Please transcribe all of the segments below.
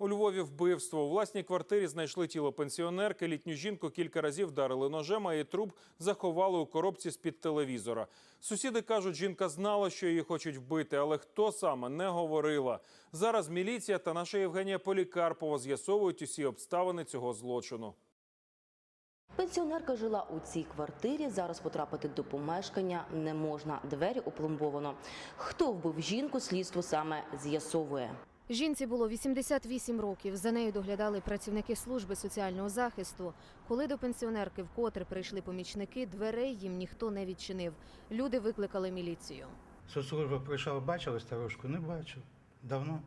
У Львові вбивство. У власній квартирі знайшли тіло пенсіонерки. Літню жінку кілька разів вдарили ножем, а її труп заховали у коробці з-під телевізора. Сусіди кажуть, жінка знала, що її хочуть вбити, але хто саме не говорила. Зараз міліція та наша Євгенія Полікарпова з'ясовують усі обставини цього злочину. Пенсіонерка жила у цій квартирі. Зараз потрапити до помешкання не можна. Двері опломбовано. Хто вбив жінку, слідство саме з'ясовує. Жінці було 88 років. За нею доглядали працівники служби соціального захисту. Коли до пенсіонерки вкотре прийшли помічники, дверей їм ніхто не відчинив. Люди викликали міліцію. Соцслужба прийшла, бачили старушку? Не бачив. Давно?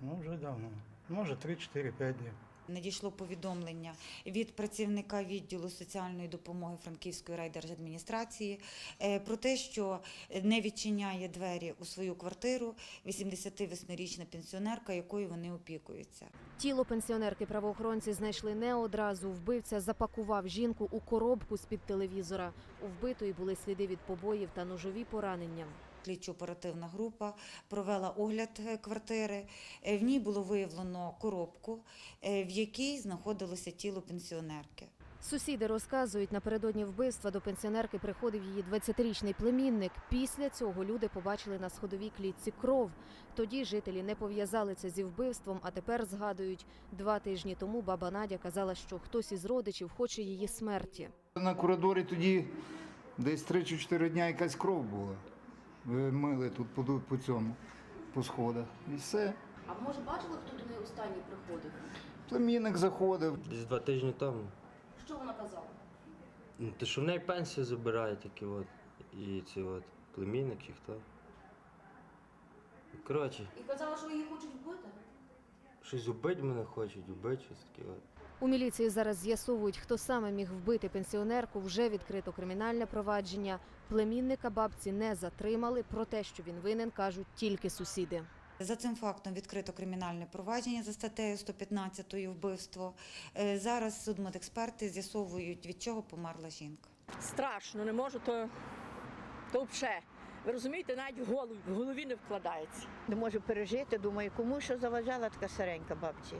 Ну, вже давно. Може, 3-4-5 днів. Надійшло повідомлення від працівника відділу соціальної допомоги Франківської райдержадміністрації е, про те, що не відчиняє двері у свою квартиру 88-річна пенсіонерка, якою вони опікуються. Тіло пенсіонерки правоохоронці знайшли не одразу. Вбивця запакував жінку у коробку з-під телевізора. У вбитої були сліди від побоїв та ножові поранення. Слідчо-оперативна група провела огляд е, квартири. Е, В ній було виявлено коробку, е, в якій знаходилося тіло пенсіонерки. Сусіди розказують, напередодні вбивства до пенсіонерки приходив її 20-річний племінник. Після цього люди побачили на сходовій клітці кров. Тоді жителі не пов'язали це зі вбивством, а тепер згадують, два тижні тому баба Надя казала, що хтось із родичів хоче її смерті. На коридорі тоді десь 3 чи 4 дня якась кров була. Ви Мили тут по, по цьому, по сходах. І все. А може бачили, хто до неї останній приходив? Племінник заходив. Десь два тижні тому. Що вона казала? Ну, то що в неї пенсію забирають такі от. І ці от племінник чи хто. Коротше, І казала, що її хочуть вбити. Щось убить мене хочуть, убить щось таке. У міліції зараз з'ясовують, хто саме міг вбити пенсіонерку. Вже відкрито кримінальне провадження. Племінника бабці не затримали. Про те, що він винен, кажуть тільки сусіди. За цим фактом відкрито кримінальне провадження за статтею 115 вбивство. Е, Зараз судмедексперти з'ясовують, від чого померла жінка. страшно, не можу, то, то взагалі. Ви розумієте, навіть в голові, в голові не вкладається. Не можу пережити, думаю, кому що заважала така старенька бабці.